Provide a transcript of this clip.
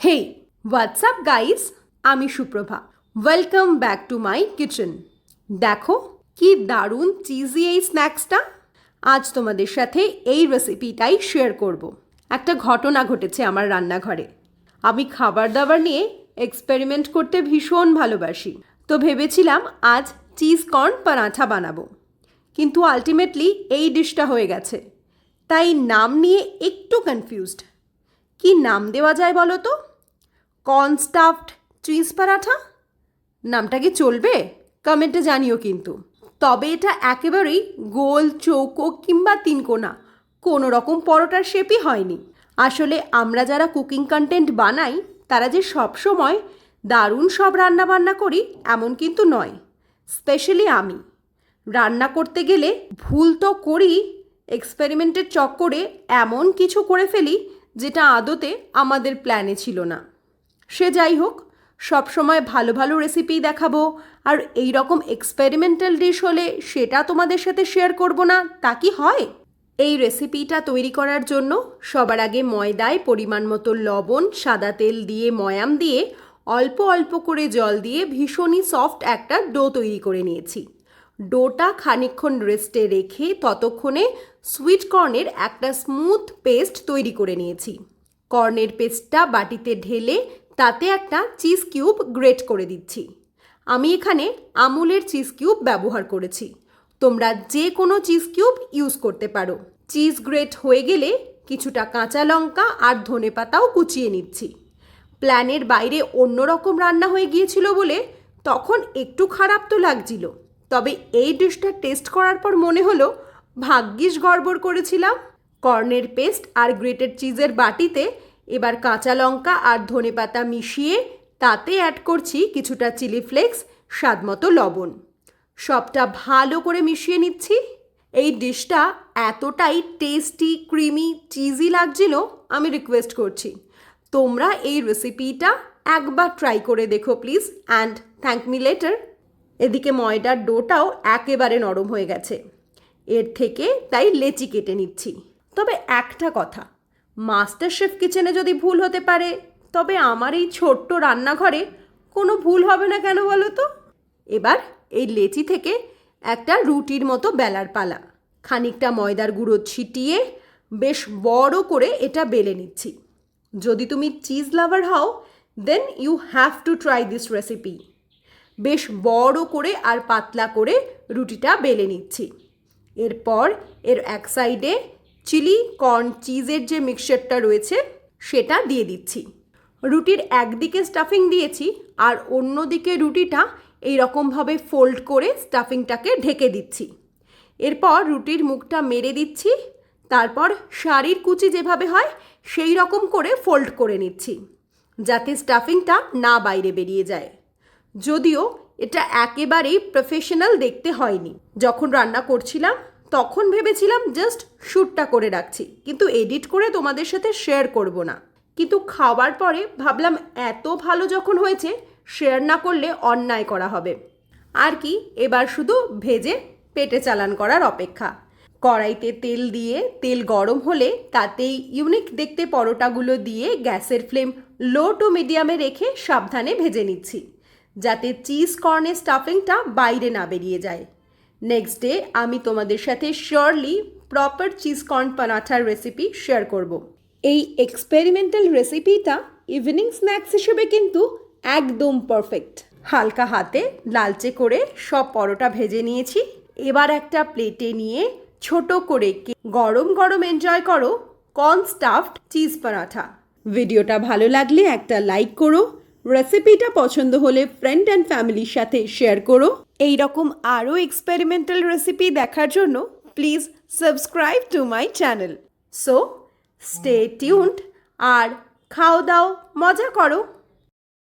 হেই WhatsApp guys আমি Suprabha. Welcome back to my kitchen দেখো, কি দারুণ চিজি এই স্ন্যাক্সটা আজ তোমাদের সাথে এই রেসিপিটাই শেয়ার করব। একটা ঘটনা ঘটেছে আমার রান্নাঘরে। আমি খাবার দাবার নিয়ে এক্সপেরিমেন্ট করতে ভীষণ ভালোবাসি। তো ভেবেছিলাম আজ চিজ কর্ন পরাঠা বানাবো। কিন্তু আলটিমেটলি এই ডিশটা হয়ে গেছে। তাই নাম নিয়ে একটু কনফিউজড কি নাম দেওয়া যায় বলো তো? Corn stuffed cheese paratha? নামটা কি চলবে? কমেন্টে জানিও কিন্তু। তবে এটা একেবারেই গোল, চৌকো কিংবা তিনকোনা। কোনো রকম পরোটার শেপই হয়নি। আসলে আমরা যারা কুকিং কন্টেন্ট বানাই, তারা যে সবসময় দারুণ সব রান্না বান্না করি, এমন কিন্তু নয়। স্পেশালি আমি। রান্না করতে গেলে ভুল তো করি এক্সপেরিমেন্টের চক্করে এমন কিছু করে ফেলি, যেটা আদতে আমাদের প্ল্যানে ছিল না। সে যাই হোক সবসময় ভালো ভালো রেসিপি দেখাবো, আর এই রকম এক্সপেরিমেন্টাল ডিশ হলে সেটা তোমাদের সাথে শেয়ার করব না, তা কি হয়? এই রেসিপিটা তৈরি করার জন্য সবার আগে ময়দায় পরিমাণ মতো লবণ, সাদা তেল দিয়ে ময়াম দিয়ে অল্প অল্প করে জল দিয়ে ভীষণই সফট একটা ডো তৈরি করে নিয়েছি। ডোটা খানিকক্ষণ রেস্টে রেখে ততক্ষণে সুইট কর্নের একটা স্মুথ পেস্ট তৈরি করে নিয়েছি। কর্নের পেস্টটা বাটিতে ঢেলে তাতে একটা চিজ কিউব গ্রেট করে দিচ্ছি। আমি এখানে আমুলের চিজ কিউব ব্যবহার করেছি। তোমরা যে কোনো চিজ কিউব ইউজ করতে পারো। চিজ গ্রেট হয়ে গেলে কিছুটা কাঁচা লঙ্কা আর ধনে পাতাও কুচিয়ে নিচ্ছি। প্ল্যানের বাইরে অন্যরকম রান্না হয়ে গিয়েছিল বলে তখন একটু খারাপ তো লাগছিল। তবে এই ডিশটা টেস্ট করার পর মনে হলো, ভাগ্যিস গড়বড় করেছিলাম। কর্নের পেস্ট আর গ্রেটেড চিজের বাটিতে এবার কাঁচা লঙ্কা আর ধনে পাতা মিশিয়ে তাতে অ্যাড করছি কিছুটা চিলি ফ্লেক্স স্বাদমতো লবণ। সবটা ভালো করে মিশিয়ে নিচ্ছি। এই ডিশটা এতটাই টেস্টি ক্রিমি চিজি লাগছিল, আমি রিকোয়েস্ট করছি। তোমরা এই রেসিপিটা একবার ট্রাই করে দেখো please and thank me later এদিকে ময়দার ডোটাও একেবারে নরম হয়ে গেছে। এর থেকে তাই লেচি কেটে নিচ্ছি। তবে একটা কথা মাস্টার শেফ কিচেনে যদি ভুল হতে পারে, তবে আমার এই ছোট্ট রান্নাঘরে কোনো ভুল হবে না কেন বলো তো? এবার এই লেচি থেকে একটা রুটির মতো বেলার পালা। খানিকটা ময়দার গুঁড়ো ছিটিয়ে বেশ বড় করে এটা বেলে নিচ্ছি। যদি তুমি চিজ লাভার হও then you have to try this recipe বেশ বড় করে আর পাতলা করে রুটিটা বেলে নিচ্ছি। এরপর এর এক সাইডে চিলি কর্ন চিজের যে মিক্সচারটা রয়েছে, সেটা দিয়ে দিচ্ছি। রুটির একদিকে স্টাফিং দিয়েছি, আর অন্যদিকে রুটিটা এই রকমভাবে ফোল্ড করে স্টাফিংটাকে ঢেকে দিচ্ছি। এরপর রুটির মুখটা মেরে দিচ্ছি, তারপর শাড়ির কুচি যেভাবে হয় সেই রকম করে ফোল্ড করে নিচ্ছি, যাতে স্টাফিংটা না বাইরে বেরিয়ে যায়। যদিও এটা একেবারেই প্রফেশনাল দেখতে হয়নি। যখন রান্না করছিলাম তখন ভেবেছিলাম জাস্ট শ্যুটটা করে রাখছি। কিন্তু এডিট করে তোমাদের সাথে শেয়ার করব না। কিন্তু খাওয়ার পরে ভাবলাম এত ভালো যখন হয়েছে শেয়ার না করলে অন্যায় করা হবে। আর কি, এবার শুধু ভেজে পেটে চালান করার অপেক্ষা। কড়াইতে তেল দিয়ে, তেল গরম হলে তাতেই ইউনিক দেখতে পরোটাগুলো দিয়ে গ্যাসের ফ্লেম লো টু মিডিয়ামে রেখে সাবধানে ভেজে নিচ্ছি। যাতে চিজ কর্নের স্টাফিংটা বাইরে না বেরিয়ে যায়। নেক্সট ডে আমি তোমাদের সাথে শিওরলি প্রপার চিজ কর্ন পরাঠার রেসিপি শেয়ার করব। এই এক্সপেরিমেন্টাল রেসিপিটা ইভিনিং স্ন্যাক্স হিসেবে কিন্তু একদম পারফেক্ট হালকা হাতে লালচে করে সব পরোটা ভেজে নিয়েছি। এবার একটা প্লেটে নিয়ে ছোট করে গরম গরম এনজয় করো কর্ন স্টাফড চিজ পরাঠা ভিডিওটা ভালো লাগলে একটা লাইক করো রেসিপিটা পছন্দ হলে ফ্রেন্ড অ্যান্ড ফ্যামিলির সাথে শেয়ার করো। এই রকম আরও এক্সপেরিমেন্টাল রেসিপি দেখার জন্য please subscribe to my channel so stay tuned আর খাও দাও মজা করো।